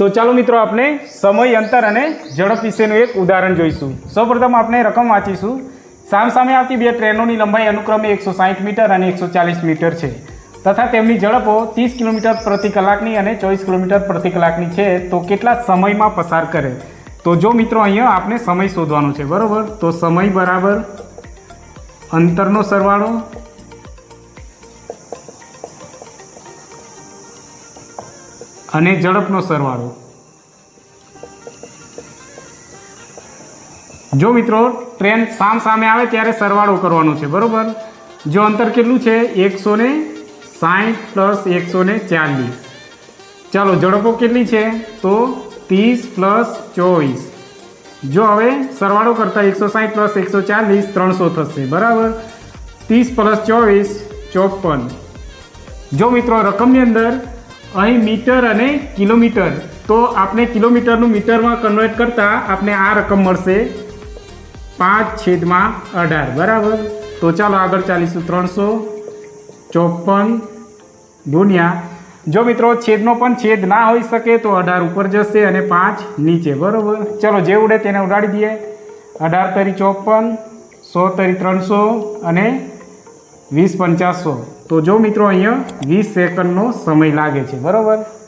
તો ચાલો મિત્રો આપણે સમય, અંતર અને ઝડપ વિશેનું એક ઉદાહરણ જોઈશું. સૌપ્રથમ આપણે રકમ વાંચીશું. સામસામે આવતી બે ટ્રેનોની લંબાઈ અનુક્રમે એકસો સાહીઠ મીટર અને એકસો ચાલીસ મીટર છે. તથા તેમની ઝડપો ત્રીસ કિલોમીટર પ્રતિ કલાકની અને ચોવીસ કિલોમીટર પ્રતિ કલાકની છે. તો કેટલા સમયમાં પસાર કરે? તો જો મિત્રો અહીંયા આપણે સમય શોધવાનો છે, બરાબર? તો સમય બરાબર અંતરનો સરવાળો અને ઝડપનો સરવાળો. જો મિત્રો, ટ્રેન સામ સામે આવે ત્યારે સરવાળો કરવાનો છે, બરાબર? જો અંતર કેટલું છે? એકસો ને પ્લસ એકસો ને ચાલીસ. ચાલો, ઝડપો કેટલી છે? તો ત્રીસ પ્લસ ચોવીસ. જો હવે સરવાળો કરતાં એકસો સાઠ પ્લસ એકસો ચાલીસ ત્રણસો થશે, બરાબર? ત્રીસ પ્લસ ચોવીસ, ચોપન. જો મિત્રો, રકમની અંદર અહીં મીટર અને કિલોમીટર. તો આપણે કિલોમીટરનું મીટરમાં કન્વર્ટ કરતાં આપણે આ રકમ મળશે પાંચ છેદમાં અઢાર. બરાબર? તો ચાલો આગળ ચાલીશું. ત્રણસો ચોપન ગુણ્યા. જો મિત્રો છેદનો પણ છેદ ના હોઈ શકે તો અઢાર ઉપર જશે અને પાંચ નીચે. બરાબર? ચલો જે ઉડે તેને ઉડાડી દઈએ. અઢાર તરી ચોપન, સો તરી ત્રણસો અને વીસ પંચાસો. તો જો મિત્રો અહીંયા વીસ સેકન્ડનો સમય લાગે છે બરાબર?